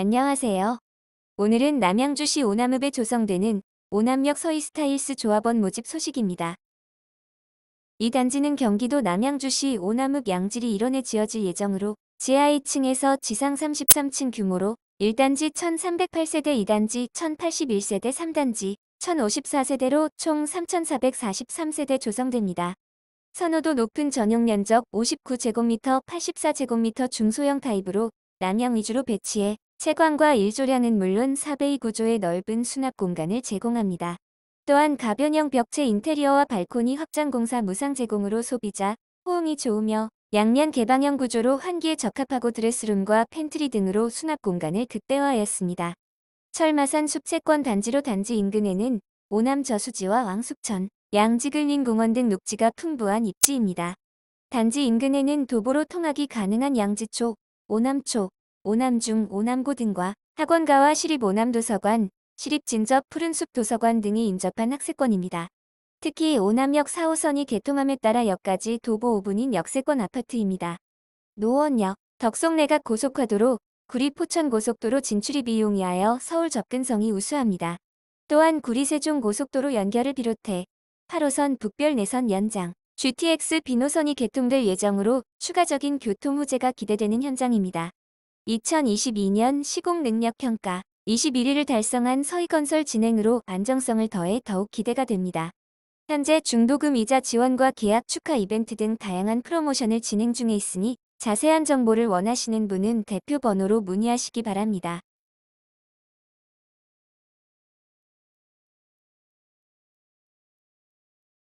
안녕하세요. 오늘은 남양주시 오남읍에 조성되는 오남역 서이스타일스 조합원 모집 소식입니다. 이 단지는 경기도 남양주시 오남읍 양지리 일원에 지어질 예정으로 지하 2층에서 지상 33층 규모로 1단지 1308세대 2단지 1081세대 3단지 1054세대로 총 3443세대 조성됩니다. 선호도 높은 전용 면적 59제곱미터 84제곱미터 중소형 타입으로 남양 위주로 배치해 채광과 일조량은 물론 4베이 구조의 넓은 수납 공간을 제공합니다. 또한 가변형 벽체 인테리어와 발코니 확장 공사 무상 제공으로 소비자 호응이 좋으며 양면 개방형 구조로 환기에 적합하고 드레스룸과 팬트리 등으로 수납 공간을 극대화하였습니다. 철마산 숲채권 단지로 단지 인근에는 오남 저수지와 왕숙천, 양지글린 공원 등 녹지가 풍부한 입지입니다. 단지 인근에는 도보로 통학이 가능한 양지초, 오남초, 오남중, 오남고 등과 학원가와 시립 오남도서관, 시립 진접 푸른숲 도서관 등이 인접한 학세권입니다. 특히 오남역 4호선이 개통함에 따라 역까지 도보 5분인 역세권 아파트입니다. 노원역, 덕송내각 고속화도로, 구리 포천 고속도로 진출이 비용이하여 서울 접근성이 우수합니다. 또한 구리 세종 고속도로 연결을 비롯해 8호선 북별 내선 연장, GTX 비노선이 개통될 예정으로 추가적인 교통 호재가 기대되는 현장입니다. 2022년 시공 능력 평가 21위를 달성한 서희건설 진행으로 안정성을 더해 더욱 기대가 됩니다. 현재 중도금 이자 지원과 계약 축하 이벤트 등 다양한 프로모션을 진행 중에 있으니 자세한 정보를 원하시는 분은 대표 번호로 문의하시기 바랍니다.